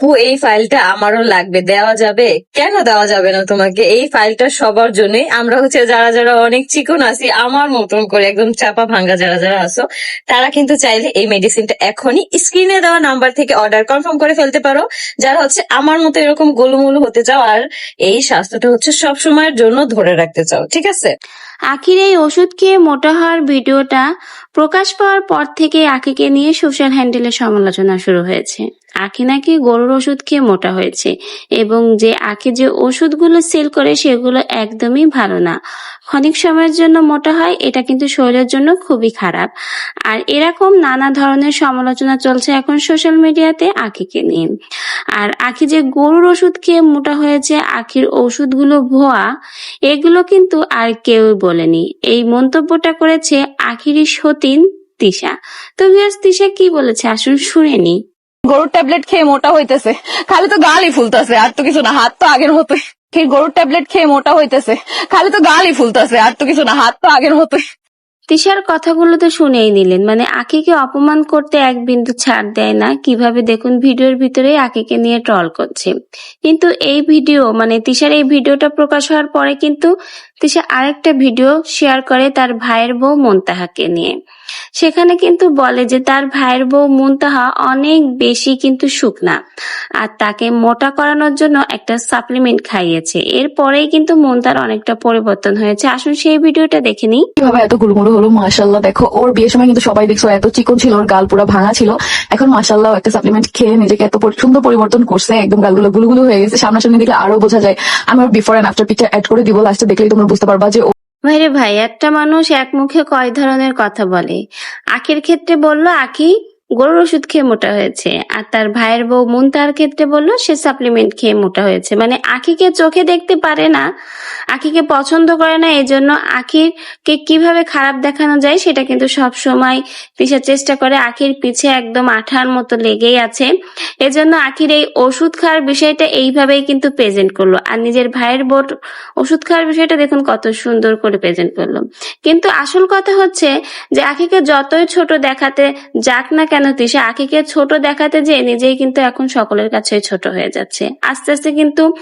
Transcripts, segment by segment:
আপু, এই ফাইলটা আমারও লাগবে, দেওয়া যাবে? কেন দেওয়া যাবে না তোমাকে? এই ফাইলটা সবার জন্যই। আমরা হচ্ছে যারা যারা অনেক চিকন আছি, আমার মতন করে একদম চাপা ভাঙ্গা যারা যারা আছো, তারা কিন্তু চাইলে এই মেডিসিনটা এখনই স্ক্রিনে দেওয়া নাম্বার থেকে অর্ডার কনফার্ম করে ফেলতে পারো। যারা হচ্ছে আমার মতো এরকম গোলুমুলু হতে চাও, আর এই স্বাস্থ্যটা হচ্ছে সব সময়ের জন্য ধরে রাখতে চাও, ঠিক আছে? আখির এই ওষুধ খেয়ে মোটা হওয়ার ভিডিওটা প্রকাশ পাওয়ার পর থেকে আখিকে নিয়ে সোশ্যাল হ্যান্ডেলে সমালোচনা শুরু হয়েছে। আখি নাকি গরুর ওষুধ খেয়ে মোটা হয়েছে এবং যে আখি যে ওষুধগুলো সেল করে সেগুলো একদমই ভালো না। ক্ষণিক সময়ের জন্য মোটা হয়, এটা কিন্তু শরীরের জন্য খুবই খারাপ। আর এরকম নানা ধরনের সমালোচনা চলছে এখন সোশ্যাল মিডিয়াতে আখিকে নিয়ে। আর আখি যে গরুর ওষুধ খেয়ে মোটা হয়েছে, আখির ওষুধগুলো ভুয়া, এগুলো কিন্তু আর কেউই বলেনি। এই মন্তব্যটা করেছে আখিরি সতীন তিশা। তো ভিউয়ার্স তিশা কি বলেছে? আসুন শুনেনি গরুর ট্যাবলেট খেয়ে মোটা হইতেছে। খালি তো গালই ফুলতেছে, আর তো কিছু না, হাত তো আগের মতোই। কি গরুর ট্যাবলেট খেয়ে মোটা হইতেছে। খালি তো গালই ফুলতেছে, আর তো কিছু না, হাত তো আগের মতোই। তিশার কথাগুলো তো শুনেই নিলেন মানে আকিকে অপমান করতে এক বিন্দু ছাড় দেয় না, কীভাবে দেখুন ভিডিওর ভিতরে আকিকে নিয়ে ট্রল করছে। কিন্তু এই ভিডিও মানে তিশার এই ভিডিওটা প্রকাশ হওয়ার পরে কিন্তু তিশা আরেকটা ভিডিও শেয়ার করে তার ভাইয়ের বউ মুনতাহাকে নিয়ে। সেখানে কিন্তু বলে যে তার ভাইয়ের বউ মুনতাহা অনেক বেশি কিন্তু শুকনা। আর তাকে মোটা করানোর জন্য একটা সাপ্লিমেন্ট খাইয়েছে। এরপরেই কিন্তু মন তার অনেকটা পরিবর্তন হয়েছে। আসুন সেই ভিডিওটা দেখে নিই। কীভাবে এত গুলমুড়ো হলো মাশাল্লাহ দেখো, ওর বিয়ের সময় কিন্তু সবাই দেখছ এত চিকন ছিল, ওর গাল পুরো ভাঙা ছিল। এখন মাশাল্লাহ একটা সাপ্লিমেন্ট খেয়ে নিজেকে এত সুন্দর পরিবর্তন করছে। একদম গালগুলো গুলগুলো হয়ে গেছে। সামনাসামনি দেখলে আরও বোঝা যায়। আমার before and after picture add করে দিব। লাস্টে দেখলেই তোমরা বুঝতে পারবা যে ভাইরে ভাই একটা মানুষ এক মুখে কয় ধরনের কথা বলে? আখির ক্ষেত্রে বলল আখি গরুর ওষুধ খেয়ে মোটা হয়েছে। আর তার ভাইয়ের বউ মুনতার ক্ষেত্রে বলল, সে সাপ্লিমেন্ট খেয়ে মোটা হয়েছে। মানে আখিকে চোখে দেখতে পারে না, আখিকে পছন্দ করে না এই জন্য আখিরকে কীভাবে খারাপ দেখানো যায় সেটা কিন্তু সব সময় দিশা চেষ্টা করে। আখির পিছে একদম আঠার মতো লেগেই আছে। এজন্য আখির এই ওষুধ খাওয়ার বিষয়টা এইভাবেই কিন্তু প্রেজেন্ট করল। আর নিজের ভাইয়ের বোট ওষুধ খাওয়ার বিষয়টা দেখুন কত সুন্দর করে প্রেজেন্ট করল। কিন্তু আসল কথা হচ্ছে যে, আখিকে যতই ছোট দেখাতে যাক না কেন তিশা? আখিকে ছোট দেখাতে যে নিজেই কিন্তু এখন সকলের কাছে ছোট হয়ে যাচ্ছে। আস্তে আস্তে কিন্তু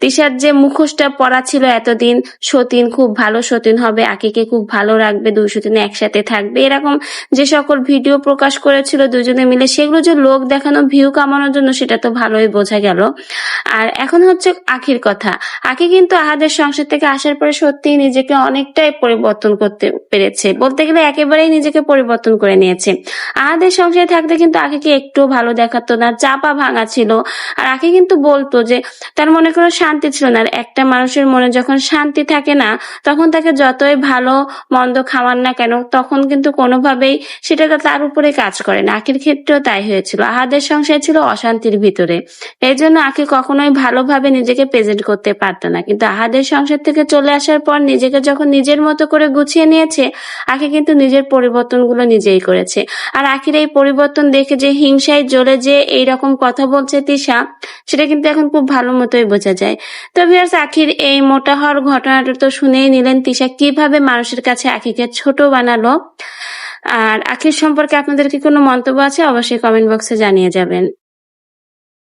তিশার যে মুখোশটা পড়া ছিল এতদিন, সতীন খুব ভালো সতীন হবে, আকিকে খুব ভালো রাখবে, দুই সতীন একসাথে থাকবে। এরকম যে সকল ভিডিও প্রকাশ করেছিল দুজনে মিলে, সেগুলো যে লোক দেখানো, ভিউ কামানোর জন্য সেটা তো ভালোই বোঝা গেল। আর এখন হচ্ছে আখির কথা। আখি কিন্তু আহাদের সংসার থেকে আসার পরে সত্যিই নিজেকে অনেকটাই পরিবর্তন করতে পেরেছে। বলতে গেলে একেবারেই নিজেকে পরিবর্তন করে নিয়েছে। আহাদের সংসারে থাকতে কিন্তু আখিকে একটু ভালো দেখাতো না, চাপা ভাঙা ছিল। আর আখি কিন্তু বলতো যে, তার মনে কোনো শান্তি ছিল না। একটা মানুষের মনে যখন শান্তি থাকে না, তখন তাকে যতই ভালো মন্দ খাওয়ান না কেন, তখন কিন্তু কোনোভাবেই সেটা তার উপরে কাজ করে না। আখির ক্ষেত্রেও তাই হয়েছিল। আহাদের সংসার ছিল অশান্তির ভিতরে। এই জন্য আখি কখনোই ভালোভাবে নিজেকে প্রেজেন্ট করতে পারতো না। কিন্তু আহাদের সংসার থেকে চলে আসার পর নিজেকে যখন নিজের মতো করে গুছিয়ে নিয়েছে, আখি কিন্তু নিজের পরিবর্তনগুলো নিজেই করেছে। আর আখির এই পরিবর্তন দেখে যে হিংসায় জ্বলে যে এইরকম কথা বলছে তিশা, সেটা কিন্তু এখন খুব ভালো মতোই বোঝা যায়। তো ভিউয়ার্স আখির এই মোটা হওয়ার ঘটনাটা তো শুনেই নিলেন তিশা, কীভাবে মানুষের কাছে আখিকে ছোট বানালো? আর আখির সম্পর্কে আপনাদের কি কোনো মন্তব্য আছে? অবশ্যই কমেন্ট বক্সে জানিয়ে যাবেন।